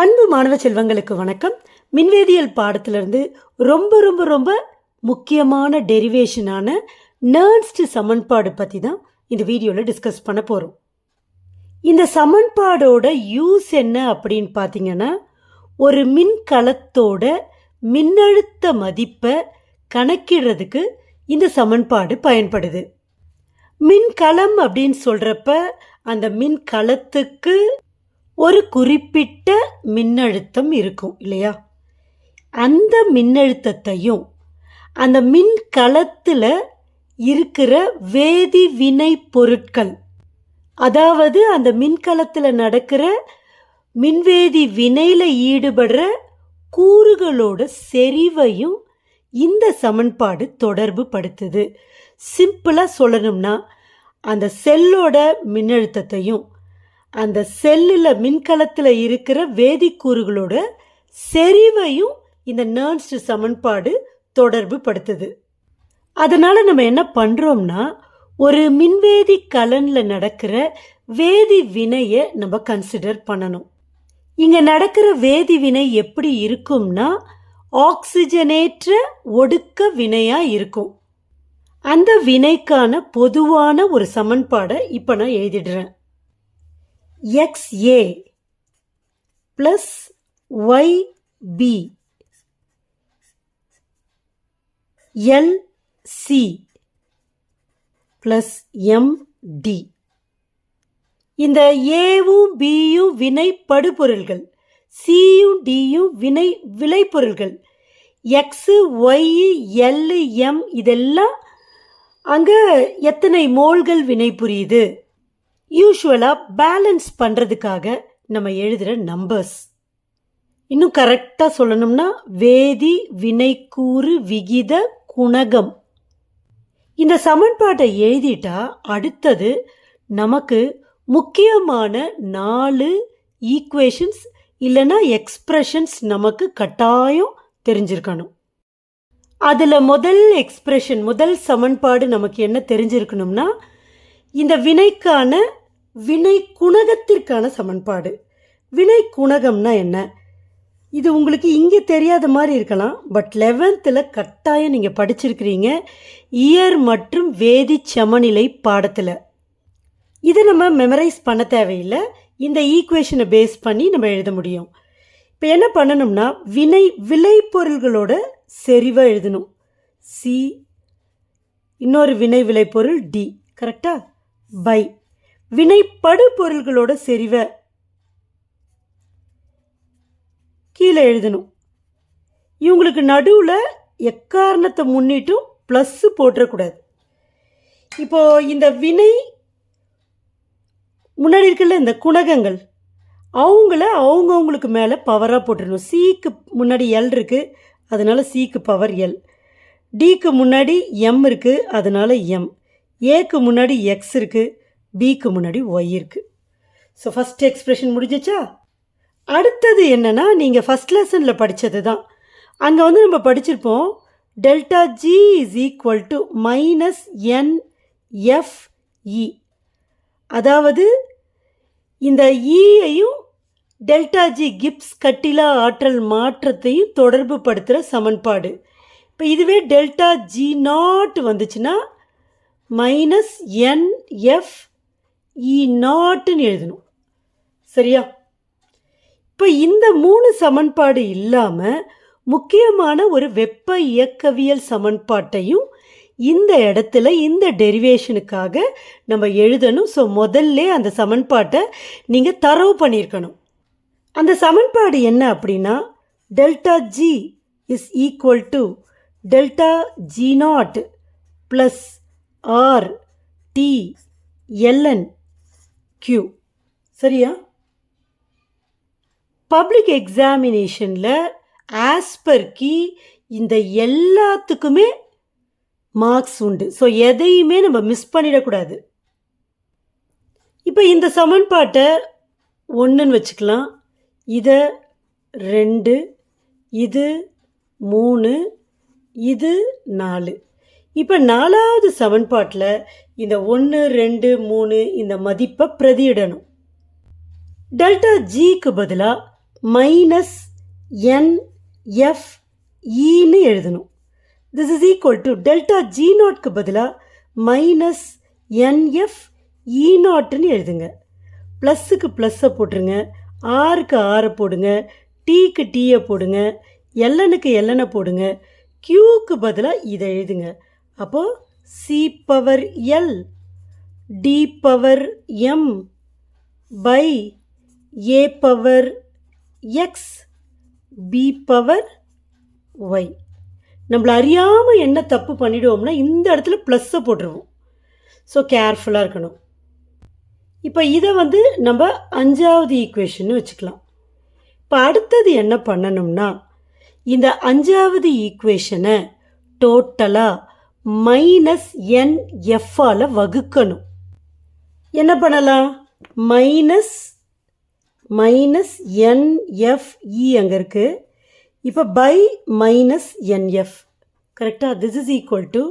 அன்பு மாணவ செல்வங்களுக்கு வணக்கம். மின்வேதியியல் பாடத்திலிருந்து ரொம்ப ரொம்ப ரொம்ப முக்கியமான டெரிவேஷனான நேர்ன்ஸ்ட் சமன்பாடு பற்றி தான் இந்த வீடியோவில் டிஸ்கஸ் பண்ண போகிறோம் இந்த சமன்பாடோட யூஸ் என்ன அப்படின்னு பார்த்தீங்கன்னா ஒரு மின்கலத்தோட மின்னழுத்த மதிப்பை கணக்கிடுறதுக்கு இந்த சமன்பாடு பயன்படுது. மின்கலம் அப்படின்னு சொல்கிறப்ப அந்த மின்கலத்துக்கு ஒரு குறிப்பிட்ட மின்னழுத்தம் இருக்கும் இல்லையா? அந்த மின்னழுத்தத்தையும் அந்த மின்கலத்தில் இருக்கிற வேதி வினை பொருட்கள் அதாவது அந்த மின்கலத்தில் நடக்கிற மின்வேதி வினையில் ஈடுபடுற கூறுகளோட செறிவையும் இந்த சமன்பாடு தொடர்பு படுத்துது. சிம்பிளாக சொல்லணும்னா அந்த செல்லோட மின்னழுத்தத்தையும் அந்த செல்லில் மின்கலத்தில் இருக்கிற வேதிக்கூறுகளோட செறிவையும் இந்த நேர்ன்ஸ்ட் சமன்பாடு தொடர்பு படுத்துது. அதனால் நம்ம என்ன பண்ணுறோம்னா ஒரு மின்வேதி கலனில் நடக்கிற வேதி வினையை நம்ம கன்சிடர் பண்ணணும். இங்கே நடக்கிற வேதி வினை எப்படி இருக்கும்னா ஆக்சிஜனேற்ற ஒடுக்க வினையாக இருக்கும். அந்த வினைக்கான பொதுவான ஒரு சமன்பாடை இப்போ நான் எழுதிடுறேன். X A plus y B l C plus m D இந்த ஏவும் பியும் வினை படுபொருள்கள். சியும் டியும் வினை விளைபொருள்கள். எக்ஸு ஒய் எல் எம் இதெல்லாம் அங்கே எத்தனை மோள்கள் வினை புரியுது யூஸ்வலாக பேலன்ஸ் பண்ணுறதுக்காக நம்ம எழுதுகிற நம்பர்ஸ் இன்னும் கரெக்டாக சொல்லணும்னா வேதி வினைக்கூறு விகித குணகம். இந்த சமன்பாட்டை எழுதிட்டா அடுத்தது நமக்கு முக்கியமான நாலு ஈக்குவேஷன்ஸ் இல்லைன்னா எக்ஸ்பிரஷன்ஸ் நமக்கு கட்டாயம் தெரிஞ்சிருக்கணும். அதில் முதல் எக்ஸ்பிரஷன் முதல் சமன்பாடு நமக்கு என்ன தெரிஞ்சிருக்கணும்னா இந்த வினைக்கான வினை குணகத்திற்கான சமன்பாடு. வினை குணகம்னா என்ன? இது உங்களுக்கு இங்கே தெரியாத மாதிரி இருக்கலாம். பட் லெவன்த்தில் கட்டாயம் நீங்கள் படிச்சிருக்கிறீங்க. இயர் மற்றும் வேதி சமநிலை பாடத்தில். இதை நம்ம மெமரைஸ் பண்ண தேவையில்லை. இந்த ஈக்குவேஷனை பேஸ் பண்ணி நம்ம எழுத முடியும். இப்போ என்ன பண்ணணும்னா வினை விளைபொருள்களோட செறிவாக எழுதணும். சி இன்னொரு வினை விளைபொருள் டி கரெக்டா பை வினைப்படு பொருள்களோட செறிவை கீழே எழுதணும். இவங்களுக்கு நடுவில் எக்காரணத்தை முன்னிட்டும் ப்ளஸ்ஸு போட்டுறக்கூடாது. இப்போ இந்த வினை முன்னாடி இருக்கல இந்த குணகங்கள் அவங்கள அவங்கவுங்களுக்கு மேலே பவராக போட்டுடணும் சிக்கு முன்னாடி எல் இருக்குது அதனால் சிக்கு பவர் எல் டிக்கு முன்னாடி எம் இருக்குது அதனால் எம் ஏக்கு முன்னாடி எக்ஸ் இருக்குது பிக்கு முன்னாடி ஒய் இருக்குது ஸோ ஃபஸ்ட் எக்ஸ்ப்ரெஷன் முடிஞ்சிச்சா? அடுத்தது என்னென்னா நீங்கள் ஃபஸ்ட் லெசனில் படித்தது தான் அங்கே வந்து நம்ம படிச்சிருப்போம் delta G is equal to minus N F E அதாவது இந்த ஈயையும் டெல்டா ஜி கிப்ஸ் கட்டிலா ஆற்றல் மாற்றத்தையும் தொடர்பு படுத்துகிற சமன்பாடு. இப்போ இதுவே டெல்டா ஜி நாட் வந்துச்சுன்னா மைனஸ் என் எஃப் இ நாட்டுன்னு எழுதணும். சரியா? இப்போ இந்த மூணு சமன்பாடு இல்லாமல் முக்கியமான ஒரு வெப்ப இயக்கவியல் சமன்பாட்டையும் இந்த இடத்துல இந்த டெரிவேஷனுக்காக நம்ம எழுதணும். ஸோ முதல்ல அந்த சமன்பாட்டை நீங்கள் தரவு பண்ணியிருக்கணும். அந்த சமன்பாடு என்ன அப்படின்னா delta G is equal to delta G not plus R T l n Q சரியா? பப்ளிக் எக்ஸாமினேஷனில் ஆஸ்பர் கி இந்த எல்லாத்துக்குமே மார்க்ஸ் உண்டு. ஸோ எதையுமே நம்ம மிஸ் பண்ணிடக்கூடாது. இப்போ இந்த சமன்பாட்டை ஒன்றுன்னு வச்சுக்கலாம். இதை ரெண்டு இது மூணு இது நாலு. இப்போ நாலாவது சமன்பாட்டில் இந்த ஒன்று ரெண்டு மூணு இந்த மதிப்பை பிரதியிடணும். டெல்டா ஜிக்கு பதிலாக மைனஸ் என் எஃப் ஈன்னு e எழுதணும். This is equal to delta G நாட்க்கு பதிலாக மைனஸ் என்எஃப் இ e நாட்டுன்னு எழுதுங்க. ப்ளஸ்ஸுக்கு ப்ளஸ்ஸை போட்டுருங்க ஆறுக்கு ஆறை போடுங்க டீக்கு டீயை போடுங்க எல்லனுக்கு எல்லனை போடுங்க கியூக்கு பதிலாக இதை எழுதுங்க. அப்போது C power l D power m by A power x B power y நம்மள அறியாமல் என்ன தப்பு பண்ணிடுவோம்னா இந்த இடத்துல ப்ளஸ்ஸை போட்டுருவோம். ஸோ கேர்ஃபுல்லாக இருக்கணும். இப்போ இதை வந்து நம்ம அஞ்சாவது ஈக்குவேஷன் வச்சுக்கலாம். இப்போ அடுத்தது என்ன பண்ணணும்னா இந்த அஞ்சாவது ஈக்குவேஷனை டோட்டலாக மைனஸ் என் எஃப்பால் வகுக்கணும். என்ன பண்ணலாம்? மைனஸ் மைனஸ் என்எஃப்இ அங்கே இருக்குது இப்போ பை மைனஸ் என்எஃப் கரெக்டாக திஸ் இஸ் ஈக்குவல் டு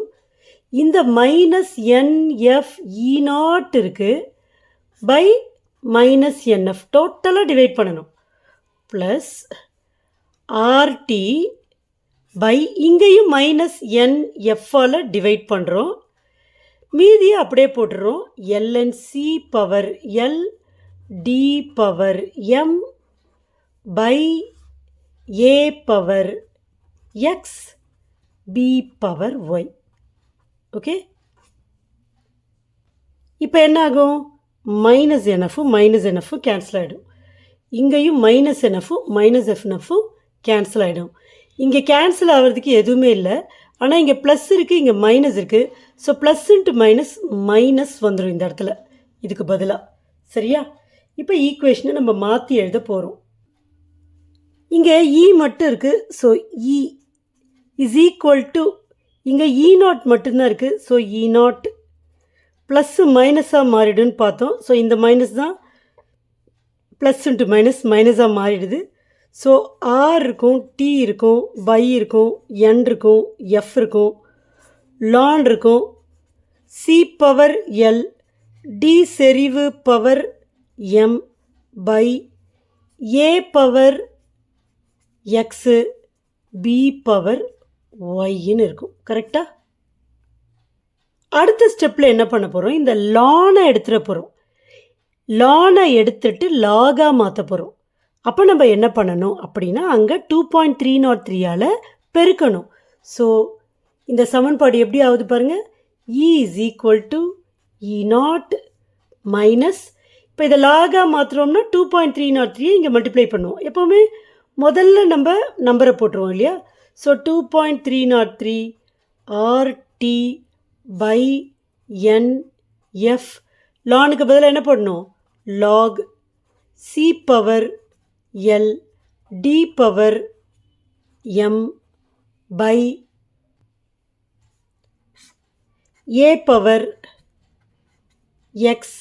இந்த minus n F E not இருக்குது பை மைனஸ் என்எஃப் டோட்டலாக டிவைட் பண்ணணும். ப்ளஸ் ஆர்டி பை இங்கேயும் மைனஸ் என் என்எஃப்பால் டிவைட் பண்ணுறோம் மீதியை அப்படியே போட்டுறோம். L n C power l D power m by A power x B power y okay இப்போ என்னாகும்? மைனஸ் என்எஃபும் மைனஸ் என்எஃபும் கேன்சல் ஆகிடும் இங்கேயும் மைனஸ் என்எஃபும் மைனஸ் எஃப்எஃப்பும் கேன்சல் ஆகிடும் இங்கே கேன்சல் ஆகிறதுக்கு எதுவுமே இல்லை. ஆனால் இங்கே ப்ளஸ் இருக்குது இங்கே மைனஸ் இருக்குது so plus into minus minus வந்துடும் இந்த இடத்துல. இதுக்கு பதிலாக சரியா? இப்போ ஈக்குவேஷனை நம்ம மாற்றி எழுத போகிறோம் இங்கே இ e மட்டும் இருக்குது so E e is equal to இங்கே இ நாட் மட்டும்தான் இருக்குது ஸோ இ நாட் ப்ளஸ்ஸு மைனஸாக மாறிடுன்னு பார்த்தோம். ஸோ இந்த மைனஸ் தான் ப்ளஸ் இன்ட்டு மைனஸ் மைனஸாக மாறிடுது. ஸோ ஆர் இருக்கும் டி இருக்கும் பை இருக்கும் என் இருக்கும் எஃப் இருக்கும் லான் இருக்கும் சி பவர் எல் டி செறிவு power m by A power x B power ஒய்ன்னு இருக்கும். கரெக்டாக அடுத்த ஸ்டெப்பில் என்ன பண்ண போகிறோம் இந்த லானை எடுத்துகிட போகிறோம் லானை எடுத்துட்டு லாகாக மாற்ற போகிறோம் அப்போ நம்ம என்ன பண்ணணும் அப்படின்னா அங்கே டூ பாயிண்ட் த்ரீ நாட் த்ரீயால் பெருக்கணும். ஸோ இந்த சமன்பாடு எப்படி ஆகுது பாருங்கள் E is equal to E not minus இப்போ இதை லாகாக மாற்றுறோம்னா two point three not three இங்கே மல்டிப்ளை பண்ணுவோம். எப்போவுமே முதல்ல நம்ம நம்பரை போட்டுருவோம் இல்லையா? So two point three not three R T by n F லானுக்கு பதிலாக என்ன பண்ணணும் log C power l D power m by A power x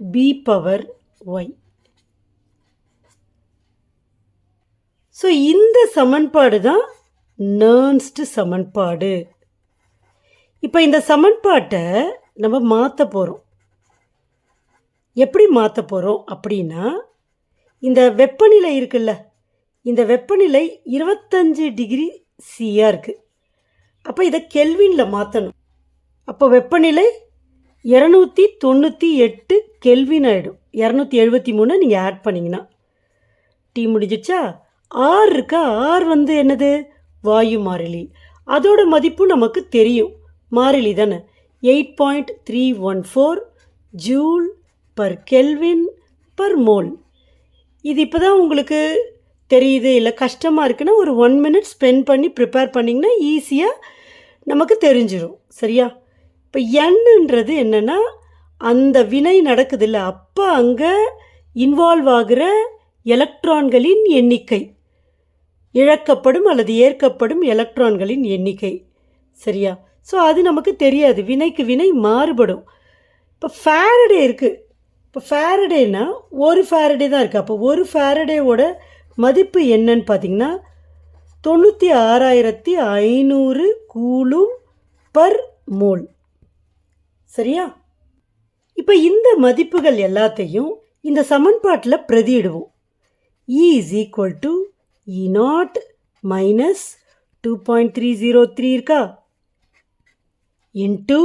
B power y so இந்த சமன்பாடு தான் நேர்ன்ஸ்டு சமன்பாடு. இப்போ இந்த சமன்பாட்டை நம்ம மாற்ற போகிறோம் எப்படி மாற்ற போகிறோம் அப்படின்னா இந்த வெப்பநிலை இருக்குல்ல இந்த வெப்பநிலை இருபத்தஞ்சு டிகிரி சியாக இருக்குது அப்போ இதை கெல்வினில் மாற்றணும் அப்போ வெப்பநிலை இரநூத்தி தொண்ணூற்றி எட்டு கெல்வின் ஆகிடும் இரநூத்தி எழுபத்தி மூணு நீங்கள் ஆட் பண்ணிங்கன்னா. டீ முடிஞ்சிச்சா? ஆர் இருக்கா? ஆர் வந்து என்னது? வாயு மாறிலி. அதோட மதிப்பு நமக்கு தெரியும். மாறிலி தானே. Eight point three one four joule per kelvin per mole. இது இப்போ தான் உங்களுக்கு தெரியுது இல்லை கஷ்டமாக இருக்குன்னா ஒரு ஒன் மினிட் ஸ்பெண்ட் பண்ணி ப்ரிப்பேர் பண்ணிங்கன்னா ஈஸியாக நமக்கு தெரிஞ்சிடும் சரியா? இப்போ எண்ணுன்றது என்னென்னா அந்த வினை நடக்குது இல்லை அப்போ அங்கே இன்வால்வ் ஆகிற எலக்ட்ரான்களின் எண்ணிக்கை. இழக்கப்படும் அல்லது ஏற்கப்படும் எலக்ட்ரான்களின் எண்ணிக்கை. சரியா? ஸோ அது நமக்கு தெரியாது. வினைக்கு வினை மாறுபடும். இப்போ ஃபேரடே இருக்குது இப்போ ஃபேரடேனா ஒரு ஃபேரடே தான் இருக்குது அப்போ ஒரு ஃபேரடேவோட மதிப்பு என்னன்னு பார்த்தீங்கன்னா தொண்ணூற்றி ஆறாயிரத்தி ஐநூறு கூலும் பர் மோல். சரியா? இப்போ இந்த மதிப்புகள் எல்லாத்தையும் இந்த சமன்பாட்டில் பிரதியிடுவோம். E is equal to E not minus two point three zero three இருக்கா? இன்ட்டு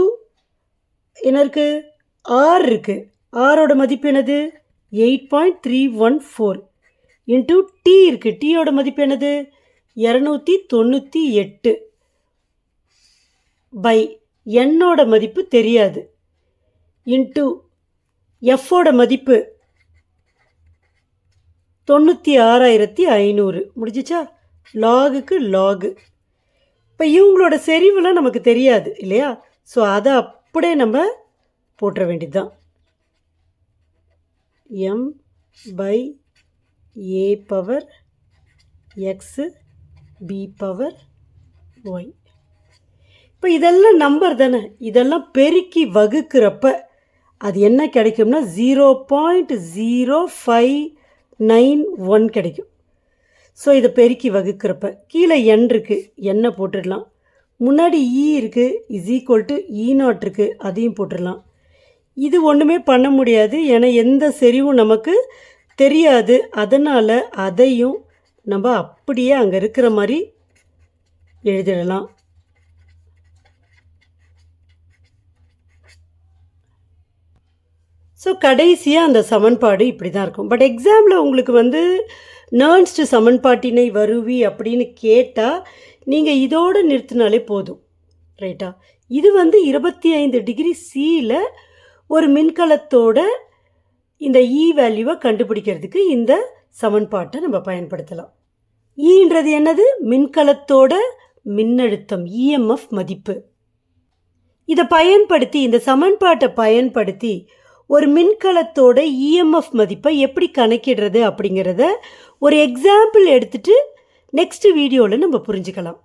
என்ன இருக்குது ஆர் இருக்குது ஆரோட மதிப்பு என்னது? Eight point three one four. Into T இருக்குது டீயோட மதிப்பு என்னது? இரநூத்தி தொண்ணூற்றி எட்டு. பை என்னோட மதிப்பு தெரியாது. இன்ட்டு எஃப்போட மதிப்பு தொண்ணூற்றி ஆறாயிரத்தி ஐநூறு. முடிஞ்சிச்சா? லாகுக்கு லாகு. இப்போ இவங்களோட செறிவுலாம் நமக்கு தெரியாது இல்லையா? ஸோ அதை அப்படியே நம்ம போட்டுற வேண்டியது m by A power x B power y இப்போ இதெல்லாம் நம்பர் தானே. இதெல்லாம் பெருக்கி வகுக்கிறப்ப அது என்ன கிடைக்கும்னா zero point zero five nine one கிடைக்கும். ஸோ இதை பெருக்கி வகுக்கிறப்ப கீழே என் இருக்குது எண்ணெய் போட்டுடலாம். முன்னாடி e இ இருக்குது is equal to E e not இருக்குது அதையும் போட்டுடலாம். இது ஒன்றுமே பண்ண முடியாது. ஏன்னா எந்த செறிவும் நமக்கு தெரியாது. அதனால் அதையும் நம்ம அப்படியே அங்கே இருக்கிற மாதிரி எழுதிடலாம். ஸோ கடைசியாக அந்த சமன்பாடு இப்படி தான் இருக்கும். பட் எக்ஸாமில் உங்களுக்கு வந்து நேர்ன்ஸ்டு சமன்பாட்டினை வருவி அப்படின்னு கேட்டால் நீங்கள் இதோடு நிறுத்தினாலே போதும். ரைட்டா இது வந்து இருபத்தி ஐந்து டிகிரி சியில் ஒரு மின்கலத்தோட இந்த e இ வேல்யூவை கண்டுபிடிக்கிறதுக்கு இந்த சமன்பாட்டை நம்ம பயன்படுத்தலாம். E ஈன்றது என்னது? மின்கலத்தோட மின்னழுத்தம் இஎம்எஃப் மதிப்பு. இதை பயன்படுத்தி இந்த சமன்பாட்டை பயன்படுத்தி ஒரு மின்கலத்தோட இஎம்எஃப் மதிப்பை எப்படி கணக்கிடுறது அப்படிங்கிறத ஒரு எக்ஸாம்பிள் எடுத்துட்டு நெக்ஸ்ட் வீடியோவில் நம்ம புரிஞ்சுக்கலாம்.